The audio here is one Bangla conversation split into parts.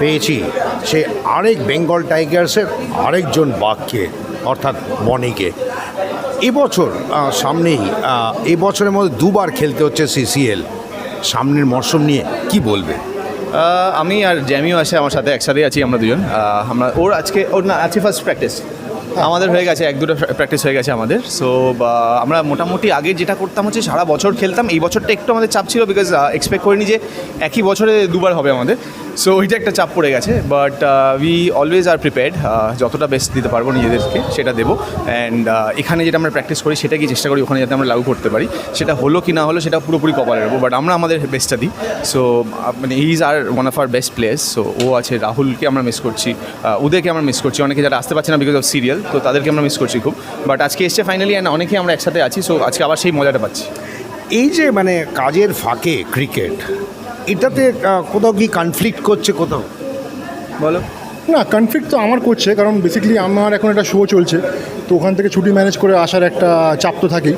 পেয়েছি। সে আরেক বেঙ্গল টাইগার্সের আরেকজন বাঘকে, অর্থাৎ মনিকে এবছর সামনেই এবছরের মধ্যে দুবার খেলতে হচ্ছে সিসিএল। সামনের মরশুম নিয়ে কি বলবে? আমি আর জ্যামিও আছে, আমার সাথে একসাথে আছি আমরা দুজন। আমরা, ওর আজকে, ওর না, আজকে ফার্স্ট প্র্যাকটিস আমাদের হয়ে গেছে, এক দুটো প্র্যাকটিস হয়ে গেছে আমাদের। সো আমরা মোটামুটি আগে যেটা করতাম হচ্ছে সারা বছর খেলতাম। এই বছরটা একটু আমাদের চাপ ছিল বিকজ এক্সপেক্ট করিনি যে একই বছরে দুবার হবে আমাদের। সো ওইটা একটা চাপ পড়ে গেছে। But we always are prepared যতটা বেস্ট দিতে পারব নিজেদেরকে, সেটা দেবো। অ্যান্ড এখানে যেটা আমরা প্র্যাকটিস করি সেটাকেই চেষ্টা করি ওখানে যাতে আমরা লাগু করতে পারি। সেটা হলো কি না হলো, সেটা পুরোপুরি কপালে রাখব। বাট আমরা আমাদের বেস্টটা দিই। সো মানে he is our one of our best players so ও আছে, রাহুলকে আমরা মিস করছি উদয়কে আমরা মিস করছি। অনেকে যারা আসতে পারছে না বিকজ অফ সিরিয়াল তো তাদেরকে আমরা মিস করছি খুব। বাট আজকে এসছে ফাইনালি অ্যান্ড অনেকেই আমরা একসাথে আছি সো আজকে আবার সেই মজাটা পাচ্ছি। এই যে মানে কাজের ফাঁকে ক্রিকেট এটাতে কোথাও কি কনফ্লিক্ট করছে কোথাও? বলো। না কনফ্লিক্ট তো আমার করছে কারণ বেসিক্যালি আমার এখন একটা শো চলছে তো ওখান থেকে ছুটি ম্যানেজ করে আসার একটা চাপ তো থাকেই।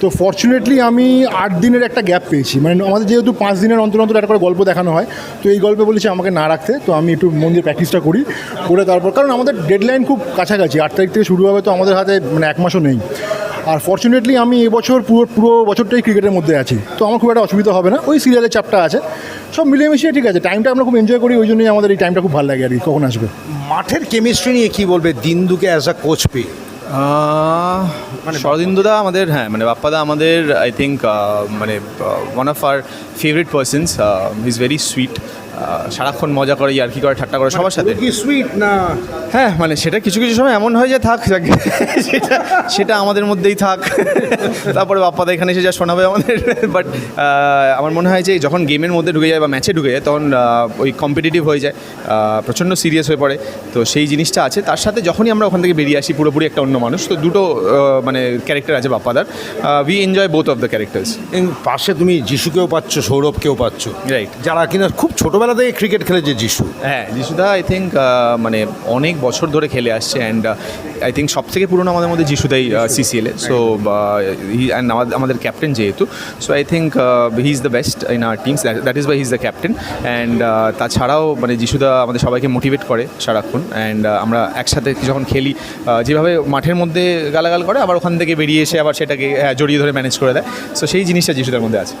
তো ফর্চুনেটলি আমি আট দিনের একটা গ্যাপ পেয়েছি। মানে আমাদের যেহেতু পাঁচ দিনের অন্তর অন্তর একটা করে গল্প দেখানো হয়, তো এই গল্পে বলেছি আমাকে না রাখতে, তো আমি একটু মন দিয়ে প্র্যাকটিসটা করি, করে তারপর, কারণ আমাদের ডেডলাইন খুব কাছাকাছি, আট তারিখ থেকে শুরু হবে তো আমাদের হাতে মানে এক মাসও নেই। আর ফর্চুনেটলি আমি এবছর পুরো পুরো বছরটাই ক্রিকেটের মধ্যে আছি। তো আমার খুব একটা অসুবিধা হবে না, ওই সিরিয়ালের চাপটা আছে। সব মিলিয়ে মিশিয়ে ঠিক আছে টাইমটা আমরা খুব এনজয় করি, ওই জন্যই আমাদের এই টাইমটা খুব ভালো লাগে আর কি, কখন আসবে। মাঠের কেমিস্ট্রি নিয়ে কী বলবে? দিন দুকে অ্যাজ আ কোচ পেয়ে। মানে শরদিন্দুদা আমাদের হ্যাঁ মানে বাপ্পাদা আমাদের আই থিঙ্ক মানে one of our favourite persons is very sweet সারাক্ষণ মজা করে ইয়ার্কি করে ঠাট্টা করে সবার সাথে। কি সুইট না? হ্যাঁ মানে সেটা কিছু কিছু সময় এমন হয় যে থাক সেটা সেটা আমাদের মধ্যেই থাক। তারপরে বাপ্পাদা এখানে এসে যা শোনাবে আমাদের। বাট আমার মনে হয় যে যখন গেমের মধ্যে ঢুকে যায় বা ম্যাচে ঢুকে যায় তখন ওই কম্পিটিটিভ হয়ে যায় প্রচণ্ড সিরিয়াস হয়ে পড়ে। তো সেই জিনিসটা আছে। তার সাথে যখনই আমরা ওখান থেকে বেরিয়ে আসি পুরোপুরি একটা অন্য মানুষ তো দুটো মানে ক্যারেক্টার আছে বাপ্পাদার। We enjoy both of the characters পাশে তুমি যিশুকেও পাচ্ছ সৌরভকেও পাচ্ছ। রাইট যারা কিনা খুব ছোটবেলা থেকে ক্রিকেট খেলেছে যিশু। হ্যাঁ যিশুদা আই থিঙ্ক মানে অনেক বছর ধরে খেলে আসছে অ্যান্ড আই থিঙ্ক সব থেকে পুরনো আমাদের মধ্যে যিশুদাই সিসিএলে সো অ্যান্ড আমাদের ক্যাপ্টেন যেহেতু। So I think he is the best in our teams that is by he is the captain and তাছাড়াও মানে যিশুদা আমাদের সবাইকে মোটিভেট করে সারাক্ষণ। অ্যান্ড আমরা একসাথে যখন খেলি যেভাবে মাঠের মধ্যে গালাগাল করে আবার ওখান থেকে বেরিয়ে এসে আবার সেটাকে হ্যাঁ, জড়িয়ে ধরে ম্যানেজ করে দেয়। সো সেই জিনিসটা যিশুদার মধ্যে আছে।